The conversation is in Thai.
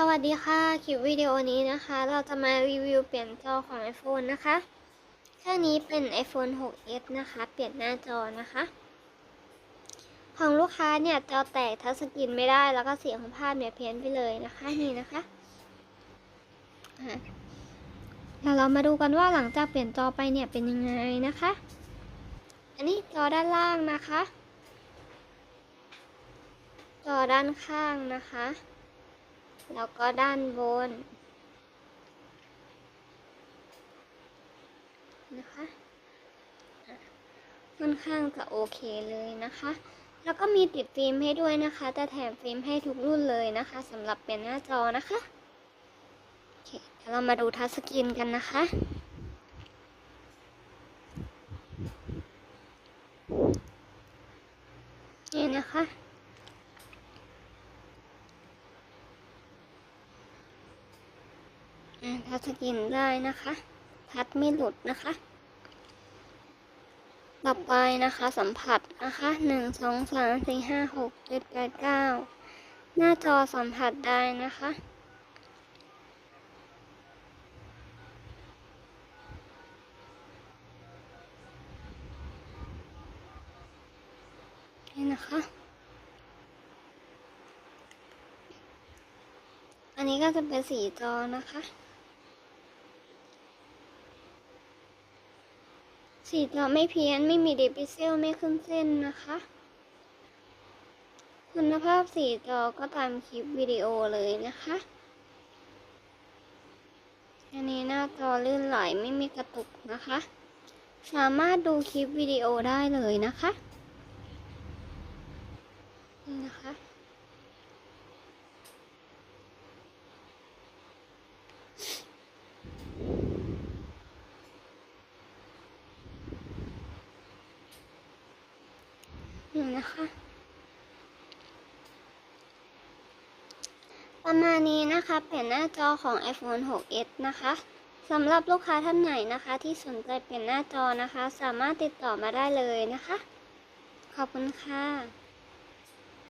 สวัสดีค่ะ คลิปวิดีโอนี้นะคะ เราจะมารีวิวเปลี่ยนจอของ iPhone นะคะ เครื่องนี้เป็น iPhone 6s นะคะ เปลี่ยนหน้าจอนะคะ ของลูกค้าเนี่ยจอแตกทัชสกรีนไม่ได้ แล้วก็เสียงของภาพเนี่ยเพี้ยนไปเลยนะคะนี่นะคะแล้วเรามาดูกันว่าหลังจากเปลี่ยนจอไปเนี่ยเป็นยังไงนะคะ อันนี้จอด้านล่างนะคะ จอด้านข้างนะคะ แล้วก็ด้านบน นะคะค่อนข้างจะโอเคเลยนะคะ แล้วก็มีติดฟิล์มให้ด้วยนะคะ จะแถมฟิล์มให้ทุกรุ่นเลยนะคะสำหรับเปลี่ยนหน้าจอนะคะโอเคเดี๋ยวเรามาดูทัชสกรีนกันนะคะนี่นะคะ อ่า ทัชสกรีนได้นะคะ ทัดไม่หลุดนะคะต่อไปนะคะ สัมผัสนะคะหนึ่งสองสามสี่ห้าหกเจ็ดแปดเก้าหน้าจอสัมผัสได้นะคะนี่นะคะ อันนี้ก็จะเป็นสีจอนะคะ สีจอไม่เพี้ยนไม่มีดิพิเซลไม่ขึ้นเส้นนะคะ คุณภาพสีจอก็ตามคลิปวิดีโอเลยนะคะอันนี้หน้าจอลื่นไหลไม่มีกระตุกนะคะ สามารถดูคลิปวิดีโอได้เลยนะคะนี่นะคะ นี่นะคะ ประมาณนี้นะคะเปลี่ยนหน้าจอของ iPhone 6s นะคะสำหรับลูกค้าท่านไหนนะคะ ที่สนใจเปลี่ยนหน้าจอนะคะ สามารถติดต่อมาได้เลยนะคะ ขอบคุณค่ะ